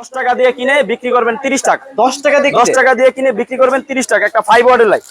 দশ টাকা দিয়ে কিনে বিক্রি করবেন তিরিশ টাকা। দশ টাকা দিয়ে দশ টাকা দিয়ে কিনে বিক্রি করবেন তিরিশ টাকা। একটা ফাইভ ওয়ার্ডের light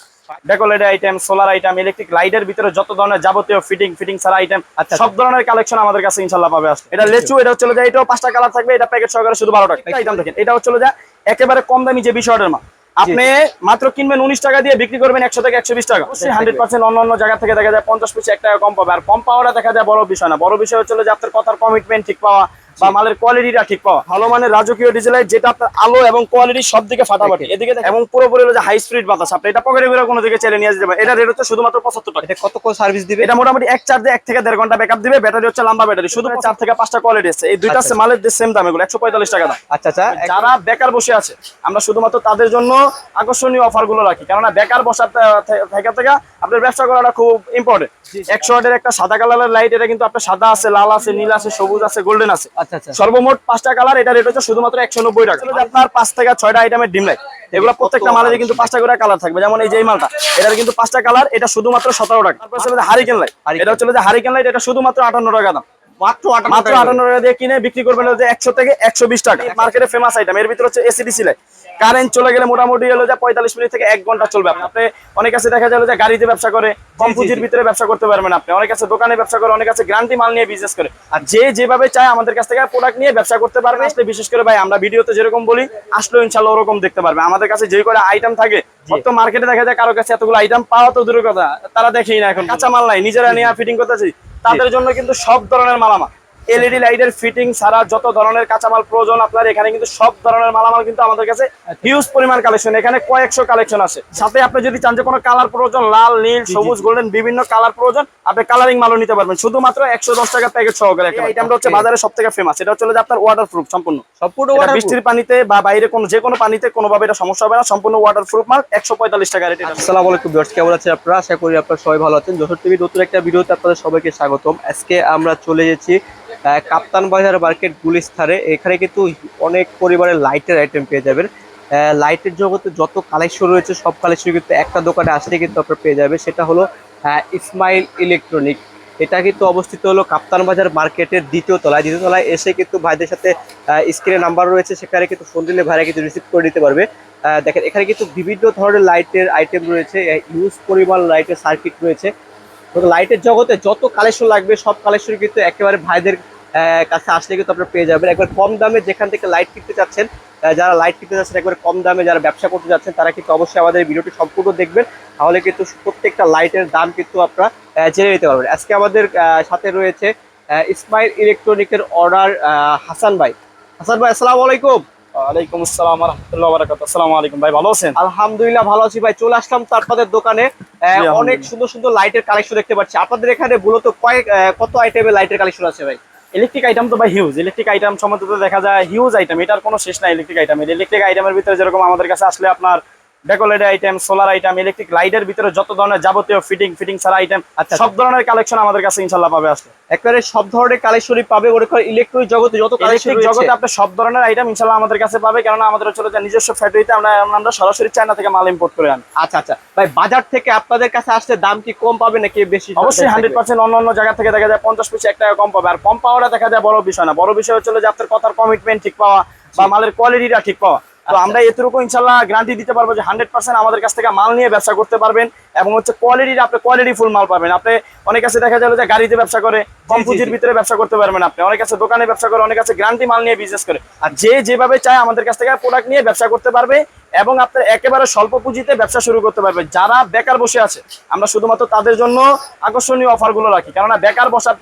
deco light item solar item electric লাইটের ভিতরে যত ধরনের যাবতীয় ফিটিং ফিটিং ছাড়া আইটেম আচ্ছা। সব ধরনের কালেকশন আমাদের কাছে ইনশাল্লাহ পাবে আসলে। এটা লেচু এটা হচ্ছে যে এটাও পাঁচটা কালার থাকবে এটা প্যাকেট সহকারে শুধু বারো টাকা আইটেম দেখেন এটা হচ্ছে যে একেবারে কম দামি যে বিষয়টার মা আপনি মাত্র কিনবেন উনিশ টাকা দিয়ে বিক্রি করবেন একশো থেকে একশো বিশ টাকা। হান্ড্রেড পার্সেন্ট অন্য অন্য জায়গা থেকে দেখা যায় পঞ্চাশ পিস এক টাকা কম পাবে। আর কম পাওয়াটা দেখা যায় বড় বিষয় না। বড় বিষয় হচ্ছে যে আপনার কথার কমিটমেন্ট ঠিক পাওয়া বা মালের কোয়ালিটিটা ঠিক পাওয়া। ভালো মানের রাজকীয় ডিজেলাইট যেটা আপনার আলো এবং কোয়ালিটি সব দিকে ফাটাফাটি এদিকে এবং পুরোপুরি হলো যে হাই স্পিড বাতাস। আপনি এটা পকেটে করে কোনো দিকে চেলে নিয়ে যেতে পারেন। এটা রেট হচ্ছে শুধুমাত্র পঁচাত্তর টাকা। এটা কত সার্ভিস দিবে? এটা মোটামুটি এক চার্জে এক থেকে দেড় ঘণ্টা ব্যাকআপ দিবে। ব্যাটারি হচ্ছে লম্বা ব্যাটারি শুধু চার থেকে পাঁচটা কোয়ালিটি আছে। এই দুইটা আছে মালের সেম দাম এগুলো একশো পঁয়তাল্লিশ টাকা দাম। আচ্ছা আচ্ছা। যারা বেকার বসে আছে আমরা শুধুমাত্র তাদের জন্য আকর্ষণীয় অফারগুলো রাখি। কেননা বেকার বসার থেকে থেকে আপনার ব্যবসা করাটা খুব ইম্পর্টেন্ট একশো ওয়াটের একটা সাদা কালারের লাইট এটা কিন্তু আপনার সাদা আছে লাল আছে নীল আছে সবুজ আছে গোল্ডেন আছে। আচ্ছা আচ্ছা। সর্বমোট পাঁচটা কালার এটা রেট হচ্ছে শুধুমাত্র একশো নব্বই টাকা আপনার পাঁচ থেকে ছয়টা আইটেমের ডিম লাইট এগুলো প্রত্যেকটা মালের কিন্তু পাঁচটা করে কালার থাকবে। যেমন এই যে মালটা এটার কিন্তু পাঁচটা কালার এটা শুধুমাত্র সতেরো টাকা। তারপর হচ্ছে হারিকেন লাইট এটা হচ্ছে যে হারিকেন লাইট এটা শুধুমাত্র আটান্ন টাকা দাম। মাত্র আটান্ন টাকা। দিয়ে কিনে বিক্রি করবেন একশো থেকে একশো বিশ টাকা। মার্কেটে ফেমাস আইটেম এর ভিতরে হচ্ছে এসিডিসি লাইট কারেন্ট চলে গেলে মোটামুটি হলো যে পঁয়তাল্লিশ মিনিট থেকে এক ঘণ্টা চলবে। আপনি অনেক কাছে দেখা যায় যে গাড়িতে ব্যবসা করে কম পুঁজির ভিতরে ব্যবসা করতে পারবেন আপনি। অনেক কাছে দোকানে ব্যবসা করে অনেক কাছে গ্রান্টি মাল নিয়ে বিজনেস করে। আর যে যেভাবে চায় আমাদের কাছ থেকে প্রোডাক্ট নিয়ে ব্যবসা করতে পারবে। আসলে বিশেষ করে ভাই আমরা ভিডিওতে যেরকম বলি আসলেও ইনশাল্লাহ ওরকম দেখতে পারবে। আমাদের কাছে যে করে আইটেম থাকে তো মার্কেটে দেখা যায় কারও কাছে এতগুলো আইটেম পাওয়া তো দূরের কথা। তারা দেখেই না এখন। কাঁচা মাল নাই নিজেরা নিয়ে ফিটিং করতেছি। তাদের জন্য কিন্তু সব ধরনের মালামাল। এলইডি লাইটের ফিটিং ছাড়া যত ধরনের কাঁচামাল প্রয়োজন আপনার এখানে কিন্তু সব ধরনের মালামাল কিন্তু আমাদের কাছে হিউজ পরিমাণ কালেকশন এখানে কয়েকশো কালেকশন আছে। সাথে আপনি যদি চান যে কোনো কালার প্রয়োজন লাল নীল সবুজ গোল্ডেন বিভিন্ন কালার প্রয়োজন আপনি কালারিং মালও নিতে পারবেন। শুধুমাত্র একশো দশ টাকা প্যাকেট সহকারে এই আইটেমটা হচ্ছে বাজারে সব থেকে ফেমাস এটা হচ্ছে যে আপনার ওয়াটার প্রুফ সম্পূর্ণ সম্পূর্ণ বৃষ্টির পানিতে বা বাইরে কোনো যে কোনো পানিতে কোনোভাবে এটা সমস্যা হবে না। সম্পূর্ণ ওয়াটার প্রুফ মাল একশো পঁয়তাল্লিশ টাকা রেট আসসালামু আলাইকুম ভিউয়ার্স কেমন আছেন আপনারা? আশা করি আপনারা সবাই ভালো আছেন। যশোর টিভি নতুন একটা ভিডিওতে আপনাদের সবাইকে স্বাগতম। আজকে আমরা চলে আহ, কাপ্তান বাজার মার্কেট গুলিস্তানে এখানে কিন্তু অনেক পরিমাণের লাইটের আইটেম পেয়ে যাবেন। লাইটের জগতে যত কালেকশন রয়েছে, সব কালেকশন কিন্তু একটা দোকানে আসলে কিন্তু আপনারা পেয়ে যাবে সেটা হলো ইসমাইল ইলেকট্রনিক এটা কিন্তু অবস্থিত হলো কাপ্তান বাজার মার্কেটের দ্বিতীয় তলায়। দ্বিতীয় তলায় এসে কিন্তু ভাইদের সাথে স্ক্রিনে নাম্বার রয়েছে। সেখানে কিন্তু ফোন দিলে ভাইরা কিন্তু রিসিভ করে নিতে পারবে। দেখেন, এখানে কিন্তু বিভিন্ন ধরনের লাইটের আইটেম রয়েছে। ইউজ পরিমাণ লাইটের সার্কিট রয়েছে। লাইটের জগতে যত কালেকশন লাগবে, সব কালেকশন কিন্তু একেবারে ভাইদের কাছে আসলে কিন্তু আপনারা পেয়ে যাবেন। একবার কম দামে যেখান থেকে লাইট কিনতে চাচ্ছেন যারা লাইট কিনতে চাচ্ছেন, একবার কম দামে যারা ব্যবসা করতে যাচ্ছেন, তারা কিন্তু অবশ্যই আমাদের ভিডিওটি সম্পূর্ণ দেখবেন। তাহলে কিন্তু প্রত্যেকটা লাইটের দাম কিন্তু আপনারা জেনে নিতে পারবেন। আজকে আমাদের সাথে রয়েছে ইসমাইল ইলেকট্রনিকের অর্ডার হাসান ভাই। হাসান ভাই, আসসালামু আলাইকুম। ওয়ালাইকুম আসসালাম রহমতুল্লাহ বারাকাত আসসালামু আলাইকুম ভাই ভালো আছেন? আলহামদুলিল্লাহ ভালো আছি ভাই চলে আসলাম তো দোকানে। অনেক সুন্দর সুন্দর লাইটের কালেকশন দেখতে পাচ্ছি। আপনাদের এখানে মূলত কয়েক কত আইটেমের লাইটের কালেকশন আছে ভাই? ইলেকট্রিক আইটেম তো ভাই হিউজ ইলেকট্রিক আইটেম সম্বন্ধে দেখা যায় হিউজ আইটেম এটার কোনো শেষ নাই ইলেকট্রিক আইটেম ইলেকট্রিক আইটেমের ভিতরে যেরকম আমাদের কাছে আসলে আপনার deco light item solar item electric লাইটের ভিতরে যত ধরনের যাবতীয় ফিটিং ফিটিং ছাড়া আইটেম আচ্ছা। সব ধরনের কালেকশন আমাদের কাছে ইনশাল্লাহ পাবে আসলে। একবারে সব ধরনের কালেকশনই পাবে করেন ইলেকট্রনিক জগতে যত কালেকশন ইলেকট্রিক জগতে আপনি সব ধরনের আইটেম ইনশাল্লাহ আমাদের কাছে পাবে কেননা আমাদের হচ্ছে নিজস্ব ফ্যাক্টরিতে আমরা আমরা সরাসরি চায়না থেকে মাল ইম্পোর্ট করে আনি। আচ্ছা আচ্ছা। ভাই বাজার থেকে আপনাদের কাছে আসলে দাম কি কম পাবে নাকি বেশি অবশ্যই হান্ড্রেড পার্সেন্ট অন্য অন্য জায়গা থেকে দেখা যায় পঞ্চাশ পিস এক টাকা কম পাবে। আর কম পাওয়াটা দেখা যায় বড় বিষয় না। বড় বিষয় হচ্ছে যে আপনার কথার কমিটমেন্ট ঠিক পাওয়া বা মালের কোয়ালিটিটা ঠিক পাওয়া। তো আচ্ছা। আমরা এতটুকু ইনশাল্লাহ গ্যারান্টি দিতে পারব যে হান্ড্রেড পার্সেন্ট আমাদের কাছ থেকে মাল নিয়ে ব্যবসা করতে পারবেন এবং হচ্ছে কোয়ালিটির আপনি কোয়ালিটি ফুল মাল পাবেন। আপনি অনেক কাছে দেখা যাবে যে গাড়িতে ব্যবসা করে কম পুঁজির ভিতরে ব্যবসা করতে পারবেন আপনি। অনেক কাছে দোকানে ব্যবসা করে অনেক কাছে গ্যারান্টি মাল নিয়ে বিজনেস করে। আর যে যেভাবে চায় আমাদের কাছ থেকে প্রোডাক্ট নিয়ে ব্যবসা করতে পারবে এবং আপনার একেবারে স্বল্প পুঁজিতে ব্যবসা শুরু করতে পারবেন যারা বেকার বসে আছে আমরা শুধুমাত্র তাদের জন্য আকর্ষণীয় অফারগুলো রাখি কেননা বেকার বসার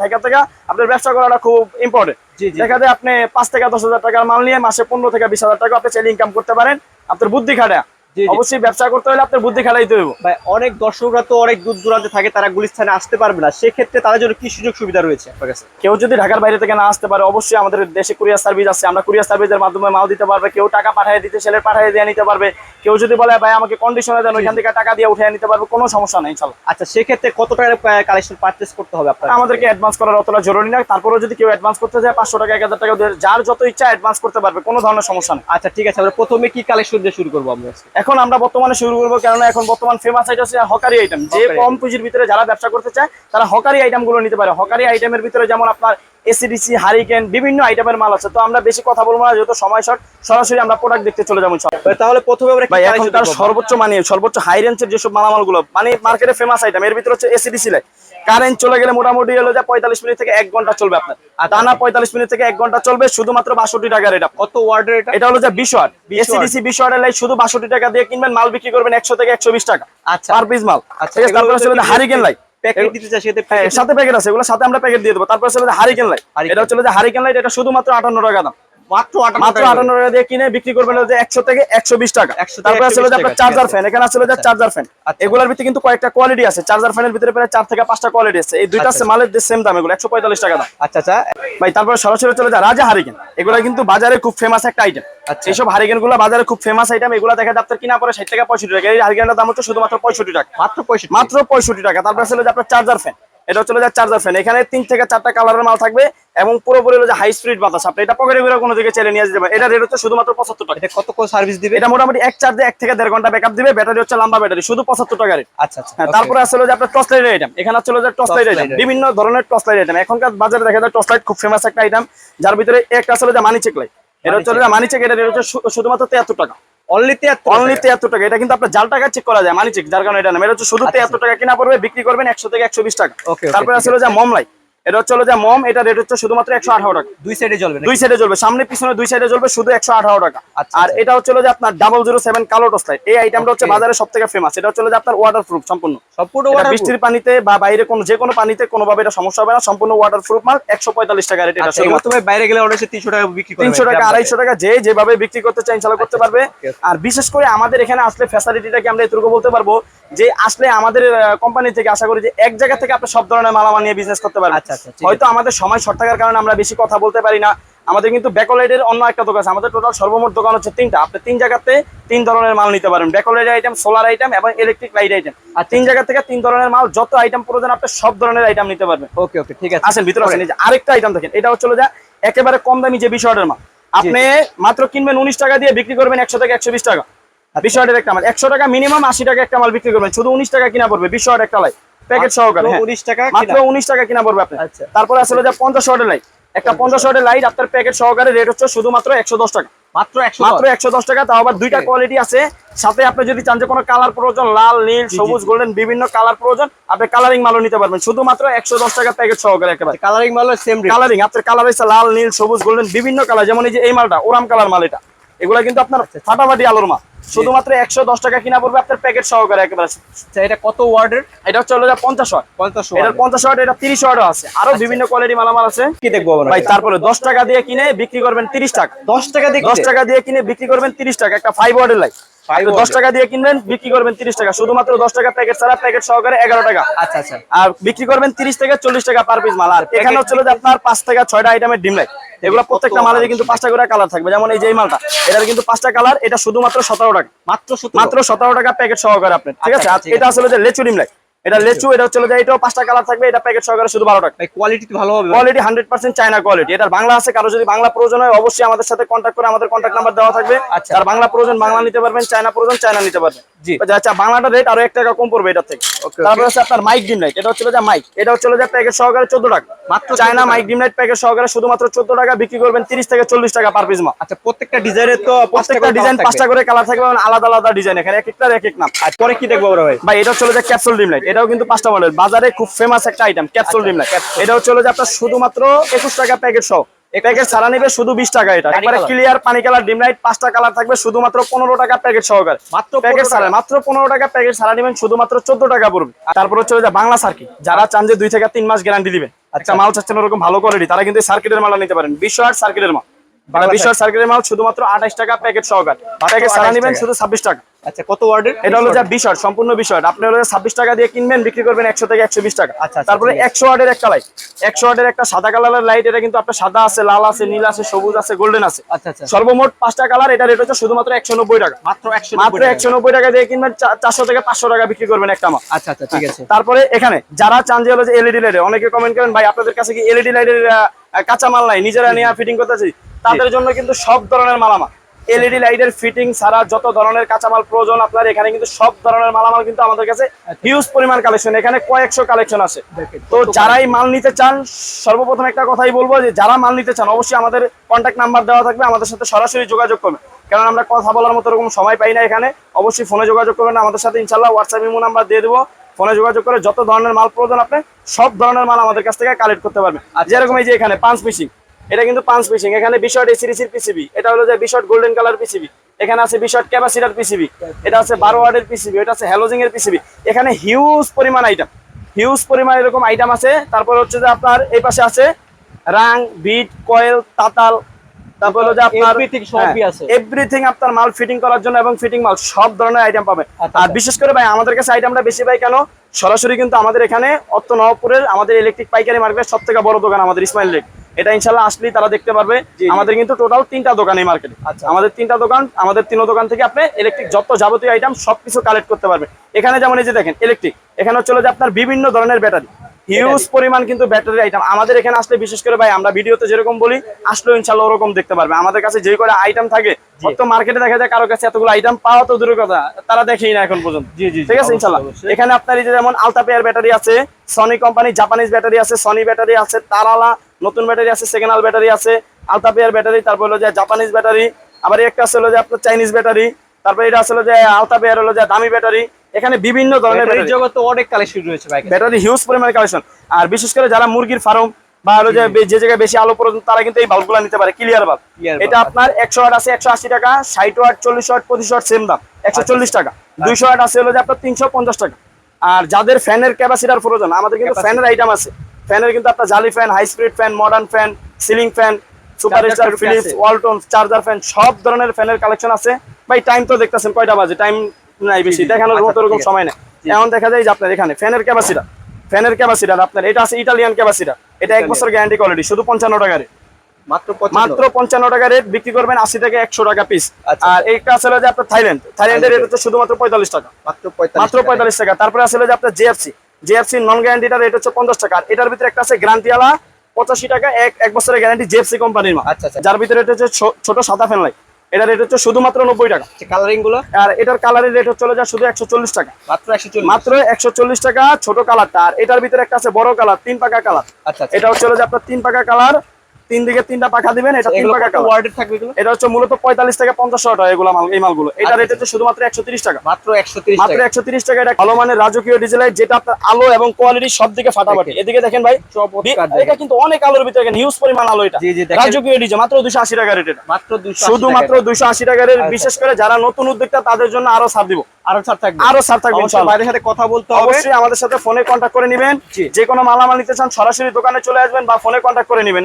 থেকে থেকে আপনার ব্যবসা করাটা খুব ইম্পর্টেন্ট। দেখা যায় আপনি পাঁচ থেকে দশ হাজার টাকার মাল নিয়ে মাসে পনেরো থেকে বিশ হাজার টাকা আপনি চাইলে ইনকাম করতে পারেন আপনার বুদ্ধি খাটা। অবশ্যই ব্যবসা করতে হলে আপনার বুদ্ধি খাটাইতে হইব। ভাই অনেক দর্শকরা তো অনেক দূর দূরান্তে থাকে তারা গুলিস্তানে আসতে পারবে না। সেক্ষেত্রে তাদের জন্য কি সুযোগ সুবিধা রয়েছে আপনার কাছে? কেউ যদি ঢাকার বাইরে থেকে না আসতে পারে অবশ্যই আমাদের দেশে কুরিয়ার সার্ভিস আছে। আমরা কুরিয়ার সার্ভিসের মাধ্যমে মাল দিতে পারবে কেউ টাকা পাঠিয়ে দিতে সেলের পাঠিয়ে দিয়ে নিতে পারবে। কেউ যদি বলে ভাই আমাকে কন্ডিশনে দেন ওইখান থেকে টাকা দিয়ে উঠে নিতে পারবে কোনো সমস্যা নেই ইনশাল্লাহ। আচ্ছা সেক্ষেত্রে কত টাকার কালেকশন পারচেস করতে হবে আপনার? আমাদেরকে অ্যাডভান্স করার অতটা জরুরি না। তারপরেও যদি কেউ অ্যাডভান্স করতে যায় পাঁচশো টাকা এক হাজার টাকা যার যত ইচ্ছা অ্যাডভান্স করতে পারবে কোনো ধরনের সমস্যা নেই। আচ্ছা ঠিক আছে আমরা প্রথমে কি কালেকশন দিয়ে শুরু করব আমরা? এখন আমরা বর্তমানে শুরু করব কেননা এখন বর্তমান ফেমাস আইটেম হচ্ছে হকারি আইটেম যে কম পুঁজির ভিতরে যারা ব্যবসা করতে চায় তারা হকারি আইটেমগুলো নিতে পারে। হকারি আইটেমের ভিতরে যেমন আপনার এসিডিসি হারিকেন বিভিন্ন আইটেমের মাল আছে। তো আমরা বেশি কথা বলব না যেহেতু সময় শর্ট সরাসরি আমরা প্রোডাক্ট দেখতে চলে যাব সব তাহলে প্রথমে ভাই তার সর্বোচ্চ মানে সর্বোচ্চ হাই রেঞ্জের যেসব মালামালগুলো মানে মার্কেটে ফেমাস আইটেম এর ভিতরে হচ্ছে এসিডিসি লাইট কারেন্ট চলে গেলে মোটামুটি হলো যে পঁয়তাল্লিশ মিনিট থেকে এক ঘণ্টা চলবে আপনার। আচ্ছা। টানা পঁয়তাল্লিশ মিনিট থেকে এক ঘণ্টা চলবে শুধুমাত্র বাষট্টি টাকার এটা কত ওয়ার্ডের এটা? এটা হলো যে বিশ ওয়াট 20 watt। এসিডিসি বিশ ওয়াটের লাইট শুধু বাষট্টি টাকা দিয়ে কিনবেন মাল বিক্রি করবেন একশো থেকে একশো বিশ টাকা। আচ্ছা। পার পিস মাল। আচ্ছা, ঠিক আছে তারপরে এগুলো হারিকেন লাইট হ্যাঁ সাথে প্যাকেট আছে এগুলো সাথে আমরা প্যাকেট দিয়ে দেবো। তারপর হারিকেন লাইট। এটা হচ্ছে যে হারিকেন লাইট এটা শুধুমাত্র আটান্ন টাকা দাম। মাত্র টাকা দিয়ে কিনে বিক্রি করবেন হচ্ছে একশো থেকে একশো বিশ টাকা। 100 থেকে তারপর আসলে 120 আপনার চার্জার ফ্যান এখানে আসলে যে চার্জার ফ্যান। আচ্ছা। এগুলোর ভিতরে কিন্তু কয়েকটা কোয়ালিটি আছে। চার্জার ফ্যানের ভিতরে প্রায় চার থেকে পাঁচটা কোয়ালিটি আছে। এই দুইটা আচ্ছা। আছে মালের সেম দাম এগুলো একশো পঁয়তাল্লিশ টাকা দাম। আচ্ছা আচ্ছা। ভাই তারপরে সরাসরি চলে যায় রাজা হারিকেন। এগুলো কিন্তু বাজারে খুব ফেমাস একটা আইটেম আচ্ছা। এইসব হারিকেনগুলো বাজারে খুব ফেমাস আইটেম এগুলো দেখা যায় কিনা পরে ষাট টাকা পঁয়ষট্টি টাকা। এই হারিকেনের দাম হচ্ছে শুধুমাত্র পঁয়ষট্টি টাকা। মাত্র মাত্র পঁয়ষট্টি টাকা। তারপরে যে আপনার চার্জার ফ্যান। এটা চলে যায় চার্জার ফ্যান এখানে তিন থেকে চারটা কালারের মাল থাকবে এবং পুরোপুরি হলো যে হাই স্পিড বাতাস। আপনি এটা পকেটে করে কোনো দিকে চেলে নিয়ে যেতে পারেন। এটা রেট হচ্ছে শুধুমাত্র পঁচাত্তর টাকা। এটা কত সার্ভিস দিবে? এটা মোটামুটি এক চার্জে এক থেকে দেড় ঘণ্টা ব্যাকআপ দিবে। ব্যাটারি হচ্ছে লম্বা ব্যাটারি শুধু পঁচাত্তর টাকা রেট আচ্ছা আচ্ছা হ্যাঁ. তারপরে আসলে যে আপনার টর্চ লাইট আইটেম এখানে আসলে যে টর্চ লাইট আইটেম বিভিন্ন ধরনের টর্চ লাইট আইটেম এখনকার বাজারে দেখা যায় টর্চ লাইট খুব ফেমাস একটা আইটেম যার ভিতরে একটা আসলে যে মানি চেক লাইট এটা হচ্ছে মানি চেক এটা rate হচ্ছে শুধুমাত্র তেহাত্তর টাকা। অনলি টাকা। এটা কিন্তু আপনার জাল টাকা চেক করা যায় মানি চেক যার কারণে এটা নাম এটা হচ্ছে শুধু আচ্ছা, তেহাত্তর টাকা কিনা পড়বে বিক্রি করবেন একশো থেকে একশো বিশ টাকা। Okay, okay, তারপরে আসলে যে মম লাইট এটা হচ্ছে যে মম এটা রেট হচ্ছে শুধুমাত্র একশো আঠারো টাকা। দুই সাইডে চলবে দুই সাইডে জ্বলবে। সামনে পিছনে দুই সাইডে জ্বলবে শুধু একশো আঠারো টাকা। আচ্ছা, আর আচ্ছা। এটা হচ্ছে যে আপনার ডাবল জিরো সেভেন কালো টস লাইট এই আইটেমটা হচ্ছে বাজারে সব থেকে ফেমাস এটা হচ্ছে যে আপনার ওয়াটার প্রুফ সম্পূর্ণ সম্পূর্ণ বৃষ্টির পানিতে বা বাইরে কোনো যে কোনো পানিতে কোনোভাবে এটা সমস্যা হবে না। সম্পূর্ণ ওয়াটার প্রুফ মাল একশো পঁয়তাল্লিশ টাকা রেট এটা আচ্ছা, তুমি বাইরে গেলে অনেক তিনশো টাকা বিক্রি তিনশো টাকা আড়াইশো টাকা যে যেভাবে বিক্রি করতে চাই ইনশাল্লাহ করতে পারবে. আর বিশেষ করে আমাদের এখানে আসলে ফ্যাসিলিটিটা কি আমরা এটুকু বলতে পারব যে আসলে আমাদের কোম্পানি থেকে আশা করি যে এক জায়গা থেকে আপনি সব ধরনের মালামাল নিয়ে বিজনেস করতে পারবেন। হয়তো আমাদের সময় শর্ট থাকার কারণে আমরা বেশি কথা বলতে পারি না। আমাদের কিন্তু ব্যাকলাইটের অন্য একটা দোকান আছে। আমাদের টোটাল সর্বমোট দোকান হচ্ছে তিনটা। আপনি তিন জায়গাতে তিন ধরনের মাল নিতে পারেন। ব্যাকলাইট আইটেম সোলার আইটেম এবং ইলেকট্রিক লাইট আইটেম আর তিন জায়গা থেকে তিন ধরনের মাল যত আইটেম প্রয়োজন আপনি সব ধরনের আইটেম নিতে পারবেন। ওকে ওকে ঠিক আছে। আসেন ভিতরে আসেন। এই যে আরেকটা আইটেম দেখেন। এটা হচ্ছে যে একেবারে কম দামি যে অর্ডার মাল। আপনি মাত্র কিনবেন উনিশ টাকা দিয়ে বিক্রি করবেন একশো থেকে একশো বিশ টাকা। বিশ অর্ডার একটা মাল। একশো টাকা মিনিমাম আশি টাকা একটা মাল বিক্রি করবেন। শুধু উনিশ টাকা কিনা পড়বে বিশ একটা লাই প্যাকেট সহকারে হ্যাঁ। উনিশ টাকা মাত্র কিনা। উনিশ টাকা কিনা পড়বে আপনার। আচ্ছা। তারপরে আসলে যে পঞ্চাশ অর্ডার লাইট একটা পঞ্চাশ অর্ডার লাইট আপনার প্যাকেট সহকারে রেট হচ্ছে শুধুমাত্র একশো দশ টাকা। মাত্র মাত্র একশো দশ টাকা তাও আবার দুইটা কোয়ালিটি আছে। সাথে আপনি যদি চান যে কোনো কালার প্রয়োজন লাল নীল সবুজ গোল্ডেন বিভিন্ন কালার প্রয়োজন আপনি কালারিং মালও নিতে পারবেন। শুধুমাত্র একশো দশ টাকা প্যাকেট সহকারে একেবারে। কালারিং মাল সেম কালারিং আপনার কালার হচ্ছে লাল নীল সবুজ গোল্ডেন বিভিন্ন কালার যেমন এই যে এই মালটা ওরাম কালার মাল এটা। এগুলা কিন্তু আপনার আচ্ছা, ফাটাফাটি আলোর মাল। শুধুমাত্র একশো দশ টাকা কিনা পড়বে আপনার প্যাকেট সহকারে একেবারে। আচ্ছা এটা কত ওয়ার্ডের? এটা হচ্ছে পঞ্চাশ ওয়াট পঞ্চাশ ওয়ার্ড। পঞ্চাশ ওয়াট এটা তিরিশ ওয়াটও আছে। আরও বিভিন্ন কোয়ালিটি মালামাল আছে। কি দেখব ভাই তারপরে দশ টাকা দিয়ে কিনে বিক্রি করবেন তিরিশ টাকা। দশ টাকা দিয়ে দশ টাকা দিয়ে কিনে বিক্রি করবেন তিরিশ টাকা। একটা ফাইভ ওয়ার্ডের লাইট দশ টাকা দিয়ে কিনবেন বিক্রি করবেন তিরিশ টাকা। শুধুমাত্র দশ টাকা প্যাকেট ছাড়া প্যাকেট সহকারে এগারো টাকা। আচ্ছা আচ্ছা। আর বিক্রি করবেন তিরিশ থেকে চল্লিশ টাকা পার পিস মাল। আর এখানে হচ্ছে যে আপনার পাঁচ থেকে ছয়টা আইটেমের ডিম লাইট এগুলো প্রত্যেকটা মালের কিন্তু পাঁচটা করে কালার থাকবে। যেমন এই যে মালটা এটার কিন্তু পাঁচটা কালার এটা শুধুমাত্র সতেরো টাকা। মাত্র মাত্র সতেরো টাকা প্যাকেট সহকারে আপনার। ঠিক আছে? আচ্ছা, আর ঠিক এটা আসলে যে লেচু ডিম লাইট এটা লেচু এটা চলে যায় এটাও পাঁচটা কালার থাকবে এটা প্যাকেট সহকারে শুধু বারো টাকা কোয়ালিটি ভালো হবে quality hundred percent China quality এটা বাংলা আছে কারও যদি বাংলা প্রয়োজন হয় অবশ্যই আমাদের সাথে কন্ট্যাক্ট করে আমাদের কন্ট্যাক্ট নাম্বার দেওয়া থাকবে। আচ্ছা। আর বাংলা প্রয়োজন বাংলা নিতে পারবেন চায়না প্রয়োজন চায়না নিতে পারবেন। জি। আচ্ছা বাংলাটা রেট আরও এক টাকা কম পড়বে এটার থেকে। Okay, হচ্ছে আপনার মাইক ডিম লাইট এটা হচ্ছে যে মাইক এটা হচ্ছে যে প্যাকেট সহকারে চোদ্দ টাকা। মাত্র চায়না মাইক ডিম লাইট প্যাকেট সহকারে শুধুমাত্র চোদ্দ টাকা বিক্রি করবেন তিরিশ থেকে চল্লিশ টাকা পার পিস মা আচ্ছা প্রত্যেকটা ডিজাইনের তো প্রত্যেকটা ডিজাইন পাঁচটা করে কালার থাকবে আলাদা আলাদা ডিজাইন এখানে এক একটার এক এক নাম। আর পরে কি দেখব আমরা ভাই? ভাই এটা হচ্ছে যে ক্যাপসুল ডিম লাইট এটাও কিন্তু পাঁচটা মডেল বাজারে খুব ফেমাস একটা আইটেম ক্যাপসুল ডিম লাইট এটা হচ্ছে যে আপনার শুধুমাত্র একুশ টাকা প্যাকেট সহ। প্যাকেট সারা নেবে শুধু বিশ টাকা এটা। একবারে ক্লিয়ার পানি কালার ডিম লাইট পাঁচটা কালার থাকবে শুধুমাত্র পনেরো টাকা প্যাকেট সহকারে। মাত্র প্যাকেট 15 সারা মাত্র পনেরো টাকা প্যাকেট সারা নেবেন শুধুমাত্র চোদ্দ টাকা পড়বে। আর তারপর হচ্ছে বাংলা সার্কিট যারা চান যে দুই থেকে তিন মাস গ্যারান্টি দিবে। একটা মাল চাচ্ছেন ওরকম ভালো কোয়ালিটি তারা কিন্তু সার্কিটের মাল নিতে পারেন। বিশ্ব আট সার্কিটের মাল বিশ্ব আট সার্কিটের মাল শুধুমাত্র আঠাশ টাকা প্যাকেট সহকারে। প্যাকেট সারা 28 নেবেন শুধু ছাব্বিশ টাকা। আচ্ছা কত ওয়ার্ডের? এটা হলো যা বিশ সম্পূর্ণ বিশ ওয়াট আপনি হলো ছাব্বিশ টাকা দিয়ে কিনবেন বিক্রি করবেন একশো থেকে একশো বিশ টাকা। আচ্ছা, আচ্ছা, তারপরে একশো ওয়াটের একটা লাইট একশো ওয়াটের একটা সাদা কালারের লাইট এটা কিন্তু আপনার সাদা আছে লাল আছে নীল আছে সবুজ আছে গোল্ডেন আছে। আচ্ছা আচ্ছা। সর্বমোট পাঁচটা কালার এটা রেট হচ্ছে শুধুমাত্র একশো নব্বই টাকা। মাত্র একশো মাত্র একশো নব্বই টাকা দিয়ে কিনবেন চারশো থেকে পাঁচশো টাকা বিক্রি করবেন একটা মাল আচ্ছা আচ্ছা ঠিক আছে। তারপরে এখানে যারা চান যে হলো যে এলইডি লাইটের অনেকে কমেন্ট করেন ভাই আপনাদের কাছে কি এলইডি লাইটের কাঁচা মাল নাই? নিজেরা নিয়ে ফিটিং করতেছি। তাদের জন্য কিন্তু সব ধরনের মালামাল। এলইডি লাইটের ফিটিং সারা যত ধরনের কাঁচামাল প্রয়োজন আপনার এখানে কিন্তু সব ধরনের মালামাল কিন্তু আমাদের কাছে হিউজ পরিমাণ কালেকশন এখানে কয়েকশো কালেকশন আছে। তো যারাই মাল নিতে চান সর্বপ্রথম একটা কথাই বলব যে যারা মাল নিতে চান অবশ্যই আমাদের কন্ট্যাক্ট নাম্বার দেওয়া থাকবে। আমাদের সাথে সরাসরি যোগাযোগ করবেন। কারণ আমরা কথা বলার মতো এরকম সময় পাই না এখানে। অবশ্যই ফোনে যোগাযোগ করবেন। আমাদের সাথে ইনশাল্লাহ হোয়াটসঅ্যাপ ইমো নাম্বার দিয়ে দেবো। ফোনে যোগাযোগ করে যত ধরনের মাল প্রয়োজন আপনি সব ধরনের মাল আমাদের কাছ থেকে কালেক্ট করতে পারবেন। আর যেরকম এই যে এখানে পাঁচ পিসিং এটা কিন্তু পাঁচ পিসিং। এখানে বিশট এ সিরিজের পিসিবি এটা হলো যে বিশট গোল্ডেন কালার পিসিবি এখানে আছে বিশট ক্যাপাসিটার পিসিবি এটা আছে বারো ওয়ার্ডের পিসিবি এটা আছে হ্যালোজিং এর পিসিবি এখানে হিউজ পরিমাণ আইটেম হিউজ পরিমাণ এরকম আইটেম আছে। তারপর হচ্ছে যে আপনার এই পাশে আছে রাং বিট কয়েল তাতাল। তারপর হলো যে আপনার এভরিথিং আপনার মাল ফিটিং করার জন্য এবং ফিটিং মাল সব ধরনের আইটেম পাবেন আচ্ছা, আর আচ্ছা। বিশেষ করে ভাই আমাদের কাছে আইটেমটা বেশি পাই কেন? সরাসরি কিন্তু আমাদের এখানে অত্ত নবপুরের আমাদের ইলেকট্রিক পাইকারি মার্কেটের সব থেকে বড় দোকান আমাদের ইসমাইল লেক এটা ইনশাল্লাহ আসলেই তারা দেখতে পারবে। আমাদের কিন্তু টোটাল তিনটা দোকান এই মার্কেটে আচ্ছা। আমাদের তিনটা দোকান আমাদের তিনো দোকান থেকে আপনি ইলেকট্রিক যত যাবতীয় আইটেম সবকিছু কালেক্ট করতে পারবেন। এখানে যেমন এই যে দেখেন ইলেকট্রিক এখানে হলো যে আপনার বিভিন্ন ধরনের ব্যাটারি হিউজ পরিমাণ কিন্তু ব্যাটারি আইটেম আমাদের এখানে আসলে বিশেষ করে ভাই আমরা ভিডিওতে যেরকম বলি আসলেও ইনশাল্লাহ ওরকম দেখতে পারবে। আমাদের কাছে যে করে আইটেম থাকে তো মার্কেটে দেখা যায় কারও কাছে এতগুলো আইটেম পাওয়া তো দূরের কথা তারা দেখেই না এখন পর্যন্ত। জি, জি, জি, ঠিক আছে ইনশাল্লাহ এখানে আপনার এই যে যেমন আলতা পেয়ার ব্যাটারি আছে সনি কোম্পানি জাপানিজ ব্যাটারি আছে সনি ব্যাটারি আছে তারালা নতুন ব্যাটারি আছে সেকেন্ড আল ব্যাটারি আছে আলতা পেয়ার ব্যাটারি তারপর হলো যে জাপানিজ ব্যাটারি আবার একটা আছে হলো যে আপনার চাইনিজ ব্যাটারি তারপর এটা আছে হলো যে আলতা পেয়ার হলো যে দামি ব্যাটারি এখানে বিভিন্ন ধরনের ব্যাটারি। জগতে অনেক কালেকশন রয়েছে ভাই ব্যাটারি হিউজ পরিমাণে কালেকশন আর বিশেষ করে যারা মুরগির ফার্ম বা হলো যে যে জায়গায় বেশি আলো প্রয়োজন তারা কিন্তু এই বাল্বগুলো নিতে পারে ক্লিয়ার বাল্ব এটা আপনার একশো ওয়াট আছে একশো আশি টাকা ষাট ওয়াট চল্লিশ ওয়াট পঁচিশ ওয়াট সেম দাম একশো চল্লিশ টাকা। দুইশো ওয়াট আছে হলো যে আপনার তিনশো পঞ্চাশ টাকা। আর যাদের ফ্যানের ক্যাপাসিটার প্রয়োজন আমাদের কিন্তু। ফ্যানের আইটেম আছে। ফ্যানের কিন্তু আপনার জালি fan high speed fan modern fan ceiling fan super star Philips Walton charger fan সব ধরনের ফ্যানের কালেকশন আছে। ভাই টাইম তো দেখতেছেন কয়টা বাজে? টাইম নাই বেশি। দেখানোর আচ্ছা, মতো ওরকম সময় নেই। এখন দেখা যায় যে আপনার এখানে ফ্যানের ক্যাপাসিটার ফ্যানের ক্যাপাসিটার আপনার এটা আছে ইটালিয়ান ক্যাপাসিটার এটা এক বছর গ্যারান্টি কোয়ালিটি শুধু পঞ্চান্ন টাকা রেট মাত্র পঞ্চান্ন। টাকা রেট বিক্রি করবেন আশি থেকে একশো টাকা পিস আচ্ছা। আর এইটা আসলে যে আপনার থাইল্যান্ড থাইল্যান্ডের রেট হচ্ছে শুধুমাত্র পঁয়তাল্লিশ টাকা। মাত্র পঁয়তাল্লিশ মাত্র পঁয়তাল্লিশ টাকা। তারপরে আসলে যে আপনার জিএফসি জিএফসি নন গ্যারান্টিটা রেট হচ্ছে পঞ্চাশ টাকা। আর এটার ভিতরে একটা আছে গ্যারান্টিওয়ালা পঁচাশি টাকা এক এক বছরের গ্যারান্টি জেএফসি কোম্পানির মাল। আচ্ছা আচ্ছা। যার ভিতরে এটা হচ্ছে ছোট সাদা ফ্যান লাইট এটার রেট হচ্ছে শুধুমাত্র নব্বই টাকা। কালারিংগুলো? আর এটার কালারের রেট হচ্ছে চলে যা শুধু একশো চল্লিশ টাকা। মাত্র একশো চল্লিশ? মাত্র একশো চল্লিশ টাকা ছোট কালারটা আর এটার ভিতরে একটা আছে বড় কালার তিন পাকা কালার আচ্ছা এটাও চলে হচ্ছে যে আপনার তিন পাকা কালার তিন দিকে তিনটা পাখা দিবেন এটা তিন কালার ওয়ার্ডের থাকবে এগুলো? এটা হচ্ছে মূলত পঁয়তাল্লিশ থেকে পঞ্চাশ টাকা এগুলো মাল এই মালগুলো। এটা আচ্ছা, রেট হচ্ছে শুধুমাত্র একশো তিরিশ টাকা। মাত্র একশো তিরিশ মাত্র টাকা। একশো তিরিশ টাকা এটা ভালো মানের রাজকীয় ডিজেলাইট যেটা আপনার আলো এবং কোয়ালিটি সব দিকে ফাটাফাটি। এদিকে দেখেন ভাই এটা। কিন্তু অনেক আলোর ভিতরে হিউজ পরিমাণ আলো এটা। রাজকীয় ডিজে মাত্র দুশো আশি টাকা রেট এটা। মাত্র শুধুমাত্র দুশো আশি টাকার আচ্ছা। বিশেষ করে যারা নতুন উদ্যোক্তা তাদের জন্য আরও ছাড় দিব। আরও ছাড় থাকবে। আরও ছাড় থাকবে বাইরের সাথে কথা বলতে হবে। অবশ্যই আমাদের সাথে ফোনে কন্ট্যাক্ট করে নেবেন। জি। যে কোনো মালামাল নিতে চান সরাসরি দোকানে চলে আসবেন বা ফোনে কন্ট্যাক্ট করে নেবেন.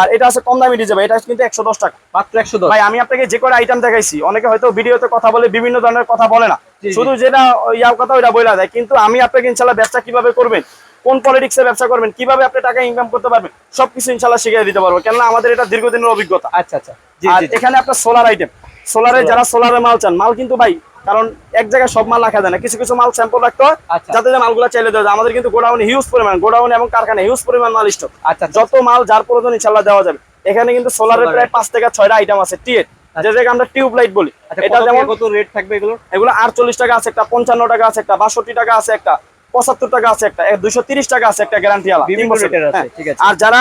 আর এটা আছে কম দামি ডিজে ভাই। এটা কিন্তু একশো দশ টাকা। মাত্র ভাই আমি আপনাকে যে আইটেম দেখাইছি। অনেকে হয়তো ভিডিওতে কথা বলে বিভিন্ন ধরনের কথা বলে না। শুধু যেটা ইয়ার কথা ওইটা বলে দেয়। কিন্তু আমি আপনাকে ইনশাল্লাহ ব্যবসা কীভাবে করবেন কোন পলিটিক্সে ব্যবসা করবেন কীভাবে আপনি টাকা ইনকাম করতে পারবেন সবকিছু ইনশাল্লাহ শিখিয়ে দিতে পারব। কেননা আমাদের এটা দীর্ঘদিনের অভিজ্ঞতা। আচ্ছা আচ্ছা। আর। এখানে আপনার সোলার আইটেম সোলারে যারা সোলারে মাল চান মাল কিন্তু ভাই কারণ এক জায়গায় সব মাল রাখা যায় না। কিছু কিছু মাল স্যাম্পল রাখতে হয় আচ্ছা। যাতে যে মালগুলো চাইলে দেওয়া যায়। আমাদের কিন্তু গোডাউনে হিউজ পরিমাণ গোডাউন এবং কারখানা হিউজ পরিমাণ মাল স্টক আচ্ছা। আচ্ছা যত মাল যার প্রয়োজন ইনশাল্লাহ দেওয়া যাবে। এখানে কিন্তু সোলারের প্রায় পাঁচ থেকে ছয়টা আইটেম আছে টিএট যেটাকে আমরা টিউব লাইট বলি আচ্ছা এটা যেমন থেকে কত রেট থাকবে এগুলো? এগুলো আটচল্লিশ টাকা আছে একটা পঞ্চান্ন টাকা আছে একটা বাষট্টি টাকা আছে একটা পঁচাত্তর টাকা আছে একটা দুইশো তিরিশ টাকা আছে একটা গ্যারান্টি আলা। বিভিন্ন রেটের আছে, ঠিক আছে। আর যারা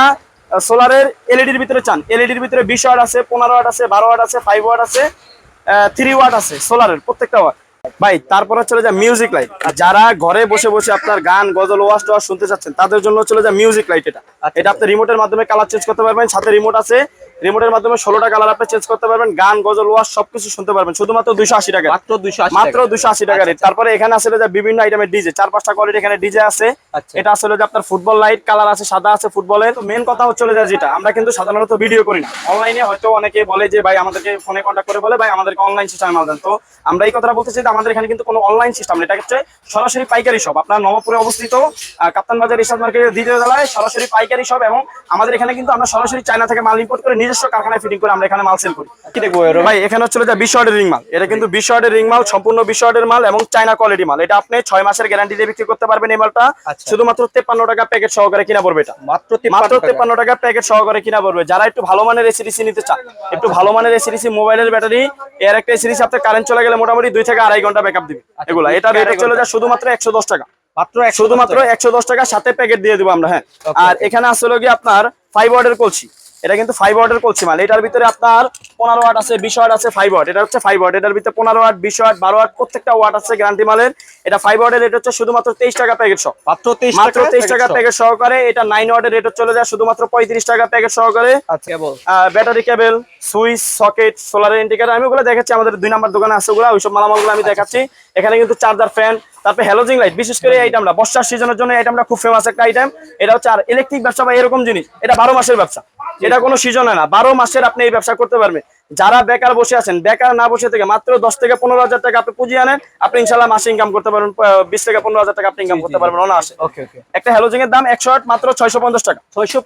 সোলারের এলইডির ভিতরে চান। এলইডির ভিতরে বিশ ওয়াট আছে পনেরো ওয়াট আছে বারো ওয়াট আছে ফাইভ ওয়াট আছে থ্রি ওয়াট আছে সোলারের প্রত্যেকটা ওয়াট। ভাই তারপর চলে যায় মিউজিক লাইট আর যারা ঘরে বসে বসে আপনার গান গজল ওয়াশ টোয়াশ শুনতে চাচ্ছেন তাদের জন্য চলে যায় মিউজিক লাইট এটা। আচ্ছা। এটা আপনি রিমোটের মাধ্যমে কালার চেঞ্জ করতে পারবেন সাথে রিমোট আছে রিমোটের মাধ্যমে ষোলোটা কালার আপনি চেঞ্জ করতে পারবেন গান গজল ওয়াশ সবকিছু শুনতে পারবেন। শুধুমাত্র দুইশো আশি টাকা মাত্র দুশো আশি মাত্র দুশো আশি টাকা রেট তারপরে এখানে আসলে যে বিভিন্ন আইটেমের ডিজে চার পাঁচটা কোয়ালিটি এখানে ডিজে আছে। আচ্ছা। এটা আসলে যে আপনার ফুটবল লাইট কালার আছে সাদা আছে ফুটবলের তো মেন কথা হচ্ছে যে যেটা আমরা কিন্তু সাধারণত ভিডিও করি না। অনলাইনে হয়তো অনেকে বলে যে ভাই আমাদেরকে ফোনে কন্ট্যাক্ট করে বলে ভাই আমাদেরকে অনলাইন সিস্টেম মাল দেন তো আমরা এই কথাটা বলতে চাই যে আমাদের এখানে কিন্তু কোনো অনলাইন সিস্টেম নেই। এটা হচ্ছে সরাসরি পাইকারি শপ আপনার নবপুরে অবস্থিত কাপ্তান বাজার ইসাদ মার্কেটের দ্বিতীয় তলায় সরাসরি পাইকারি শপ এবং আমাদের এখানে কিন্তু আমরা সরাসরি চায়না থেকে মাল ইম্পোর্ট করে নিজস্ব কারখানায় ফিটিং করে আমরা এখানে মাল সেল করি। কি দেখব ভাই এখানে হচ্ছে যে বিশ ওয়াটের রিং মাল। এটা কিন্তু বিশ ওয়াটের রিং মাল সম্পূর্ণ বিশ ওয়াটের মাল এবং চাইনা কোয়ালিটি মাল। এটা আপনি ছয় মাসের গ্যারান্টি দিয়ে বিক্রি করতে পারবেন এই মালটা। আচ্ছা। শুধুমাত্র তেপ্পান্ন টাকা প্যাকেট সহকারে কিনা পড়বে এটা। মাত্র মাত্র 53 টাকা। তেপ্পান্ন টাকা প্যাকেট সহকারে কিনা পড়বে। যারা একটু ভালো মানের এসিডিসি নিতে চান একটু ভালো মানের এসিডিসি মোবাইলের ব্যাটারি এর একটা এসিডিসি আপনার কারেন্ট চলে গেলে মোটামুটি দুই থেকে আড়াই ঘণ্টা ব্যাকআপ দিবে। আচ্ছা, এগুলা। এটা রেট চলে। যায় শুধুমাত্র একশো দশ টাকা। মাত্র শুধুমাত্র একশো দশ টাকা সাথে প্যাকেট দিয়ে দিব আমরা হ্যাঁ। আর এখানে আসলে কি আপনার ফাইভ ওয়ার্ডের কলসি এটা কিন্তু ফাইভ ওয়ার্ডের কলসি মাল। এটার ভিতরে আপনার পনেরো ওয়াট আছে বিশ ওয়াট আছে ফাইভ ওয়াট এটা হচ্ছে ফাইভ ওয়াট এটার ভিতরে পনেরো ওয়াট বিশ ওয়াট বারো ওয়াট প্রত্যেকটা ওয়াট আছে গ্যারান্টি মালের। এটা ফাইভ ওয়াটের রেট হচ্ছে শুধুমাত্র তেইশ টাকা প্যাকেট সহ। মাত্র তেইশ মাত্র তেইশ টাকা প্যাকেট সহকারে এটা নাইন ওয়াটের রেট চলে যায় শুধুমাত্র পঁয়ত্রিশ টাকা প্যাকেট সহকারে। আচ্ছা। Battery cable switch socket solar indicator আমি ওগুলো দেখাচ্ছি আমাদের দুই নাম্বার দোকানে আছে ওগুলো ওইসব মালামালগুলো আমি দেখাচ্ছি। এখানে কিন্তু চার্জার ফ্যান তারপরে হ্যালোজিং লাইট বিশেষ করে এই আইটেমটা বর্ষার সিজনের জন্য এই আইটেমটা খুব ফেমাস একটা আইটেম এটা হচ্ছে আর ইলেকট্রিক ব্যবসা বা এরকম জিনিস। এটা বারো মাসের ব্যবসা। এটা কোনো সিজনে না। বারো মাসের আপনি এই ব্যবসা করতে পারবেন। যারা বেকার বসে আছেন বেকার না বসে থেকে মাত্র দশ থেকে পনেরো হাজার টাকা আপনি পুঁজি আনেন আপনি ইনশাল্লাহ মাসে ইনকাম করতে পারবেন বিশ থেকে পনেরো হাজার টাকা আপনি ইনকাম করতে পারবেন অনায়াসে। একটা হ্যালোজিং এর দাম একশো আট মাত্র ছয়শো পঞ্চাশ টাকা। ছয়শো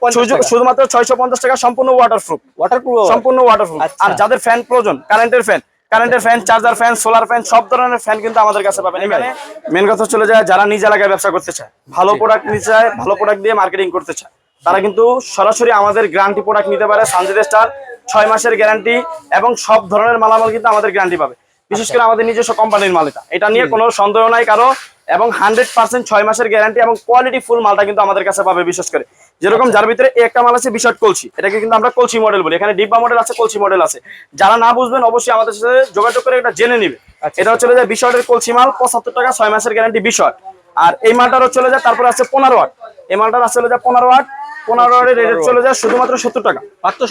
শুধুমাত্র ছয়শো পঞ্চাশ টাকা সম্পূর্ণ ওয়াটারপ্রুফ ওয়াটারপ্রুফ সম্পূর্ণ ওয়াটারপ্রুফ আচ্ছা। আর যাদের ফ্যান প্রয়োজন কারেন্টের ফ্যান কারেন্টের fan charger fan solar fan সব ধরনের ফ্যান কিন্তু আমাদের কাছে পাবেন। এখানে মেন কথা চলে যায় যারা নিজ এলাকায় ব্যবসা করতে চায় ভালো প্রোডাক্ট নিতে চায় ভালো প্রোডাক্ট দিয়ে মার্কেটিং করতে চায় তারা কিন্তু সরাসরি আমাদের গ্যারান্টি প্রোডাক্ট নিতে পারে সানজিদ স্টার ছয় মাসের গ্যারান্টি এবং সব ধরনের মালামাল কিন্তু আমাদের গ্যারান্টি পাবে। বিশেষ করে আমাদের নিজস্ব কোম্পানির মাল এটা এটা নিয়ে কোনো সন্দেহ নাই কারও এবং হান্ড্রেড পার্সেন্ট ছয় মাসের গ্যারান্টি এবং কোয়ালিটি ফুল মালটা কিন্তু আমাদের কাছে পাবে বিশেষ করে। যেরকম যার ভিতরে একটা মাল আছে বিশট কলসি। এটাকে কিন্তু আমরা কলসি মডেল বলি। এখানে ডিব্বা মডেল আছে কলসি মডেল আছে। যারা না বুঝবেন অবশ্যই আমাদের সাথে যোগাযোগ করে এটা জেনে নিবে। আচ্ছা। এটা চলে যায় বিশটের কলসি মাল পঁচাত্তর টাকা ছয় মাসের গ্যারান্টি বিশট আর এই মালটারও চলে যায় তারপরে আছে পনেরো ওয়াট এই মালটার চলে যায় পনেরো ওয়াট পনেরো ওয়াটের রেট চলে যায় শুধুমাত্র সত্তর টাকা।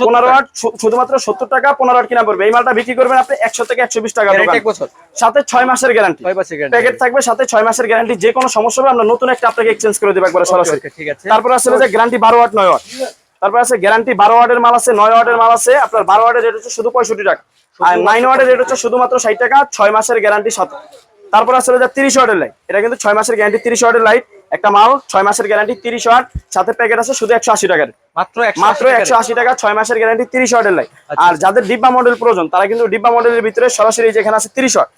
পনেরো ওয়াট শুধুমাত্র সত্তর টাকা পনেরো ওয়াট কিনা পড়বে। এই মালটা বিক্রি করবেন আপনি একশো থেকে একশো বিশ টাকা সাথে ছয় মাসের গ্যারান্টি। প্যাকেট থাকবে সাথে ছয় মাসের গ্যারান্টি যে কোনো সমস্যা হবে আমরা নতুন একটা আপনাকে এক্সচেঞ্জ করে দেবো একবার সরাসরি। ঠিক আছে। তারপর আসলে যে গ্যারান্টি বারো ওয়াট নয় ওয়াট তারপর আছে গ্যারান্টি বারো ওয়াটের মাল আছে নয় ওয়াটের মাল আছে। আপনার বারো ওয়াটের রেট হচ্ছে শুধু পঁয়ষট্টি টাকা। আর নাইন ওয়াটের রেট হচ্ছে শুধুমাত্র ষাট টাকা ছয় মাসের গ্যারান্টি সাথে। তারপর তিরিশ ওয়াটের লাইট এটা কিন্তু ছয় মাসের গ্যারান্টি তিরিশ ওয়াটের লাইট একটা মাল ছয় মাসের গ্যারান্টি তিরিশ ওয়াট সাথে প্যাকেট আছে শুধু একশো আশি টাকার। মাত্র একশো মাত্র একশো আশি টাকা ছয় মাসের গ্যারান্টি তিরিশ ওয়াটের লাইট আচ্ছা। আর যাদের ডিব্বা মডেল প্রয়োজন তারা কিন্তু ডিব্বা মডেলের ভিতরে সরাসরি যেখানে আছে তিরিশ ওয়াট।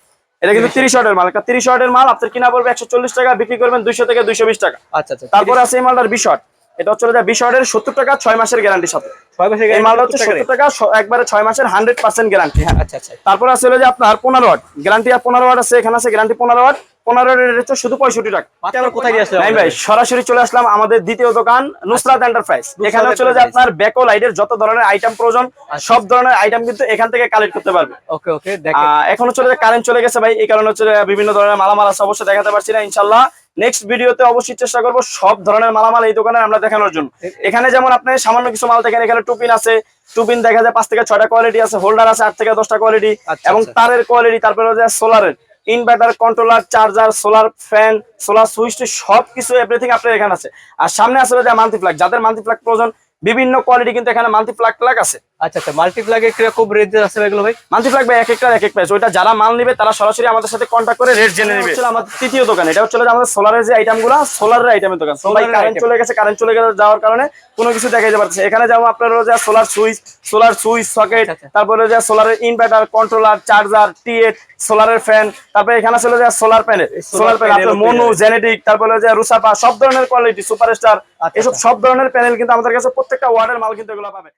এটা কিন্তু তিরিশ। ওয়াটের মাল। একটা তিরিশ ওয়াটের মাল আপনার কিনা পড়বে একশো চল্লিশ টাকা বিক্রি করবেন দুইশো থেকে দুইশো বিশ টাকা। আচ্ছা আচ্ছা। তারপর আছে এই মালটার বিশ ওয়াট। এটা হচ্ছে যায় বিশ ওয়াটের সত্তর টাকা ছয় মাসের গ্যারান্টির সাথে। ছয় মাসের এই মালটা হচ্ছে 70 টাকা? সত্তর টাকা একবারে ছয় মাসের হান্ড্রেড পার্সেন্ট গ্যারান্টি হ্যাঁ। আচ্ছা আচ্ছা। তারপর আছে হলো যে আপনার পনেরো ওয়াট গ্যারান্টি পনেরো ওয়াট আছে এখানে আছে গ্যারান্টি পনেরো ওয়াট পনেরো হচ্ছে শুধু পঁয়ষট্টি টাকা। আবার কোথায় নাই ভাই সরাসরি চলে আসলাম আমাদের দ্বিতীয় দোকান নুসরাত এন্টারপ্রাইজ এখানে চলে যে আপনার ব্যাকো লাইটের যত ধরনের আইটেম প্রয়োজন সব ধরনের আইটেম কিন্তু এখান থেকে কালেক্ট করতে পারবে। ওকে ওকে দেখেন। এখন হচ্ছে যে কারেন্ট চলে গেছে ভাই এই কারণে হচ্ছে বিভিন্ন ধরনের মালামাল আছে অবশ্যই দেখাতে পারছি না ইনশাল্লাহ নেক্সট ভিডিওতে অবশ্যই চেষ্টা করব সব ধরনের মালামাল এই দোকানে আমরা দেখানোর জন্য। এখানে যেমন আপনি সামান্য কিছু মাল দেখেন এখানে টুপিন আছে। টুপিন দেখা যায় পাঁচ থেকে ছয়টা কোয়ালিটি আছে হোল্ডার আছে আট থেকে দশটা কোয়ালিটি আচ্ছা, এবং আচ্ছা। তারের কোয়ালিটি তারপরে সোলারের। Inverter controller charger solar fan solar switch সবকিছু এভরিথিং আপনার এখানে আছে। আর সামনে আসলে যে মাল্টিপ্লাক যাদের মাল্টিপ্লাক প্রয়োজন বিভিন্ন কোয়ালিটি কিন্তু এখানে মাল্টি প্লাগ প্লাগ আছে। আচ্ছা আচ্ছা মাল্টিপ্লাগে কীরকম রেঞ্জ আছে এগুলো ভাই? মাল্টি প্লাগ বা এক একটা এক এক প্রাইস ওইটা যারা মাল নিবে তারা সরাসরি আমাদের সাথে কন্ট্যাক্ট করে রেট জেনে নেবে। হচ্ছে আমাদের তৃতীয় দোকান এটা হচ্ছে আমাদের সোলারের যে আইটেমগুলো সোলারের আইটেমের দোকান। সোলার কারেন্ট চলে গেছে কারেন্ট চলে গেছে যাওয়ার কারণে কোনো কিছু দেখা যেতে পারছে এখানে যেমন আপনার যে solar switch solar switch socket. তারপরে যে সোলারের ইনভার্টার কন্ট্রোলার চার্জার টিএট সোলারের ফ্যান তারপরে এখানে ছিল যে সোলার প্যানেল সোলার প্যানেল মনু জেনেটিক তারপরে যে রুসাপা সব ধরনের কোয়ালিটি সুপারস্টার স্টার এসব আচ্ছা। সব ধরনের প্যানেল কিন্তু আমাদের কাছে প্রত্যেকটা ওয়ার্ডের মাল কিন্তু এগুলো পাবে।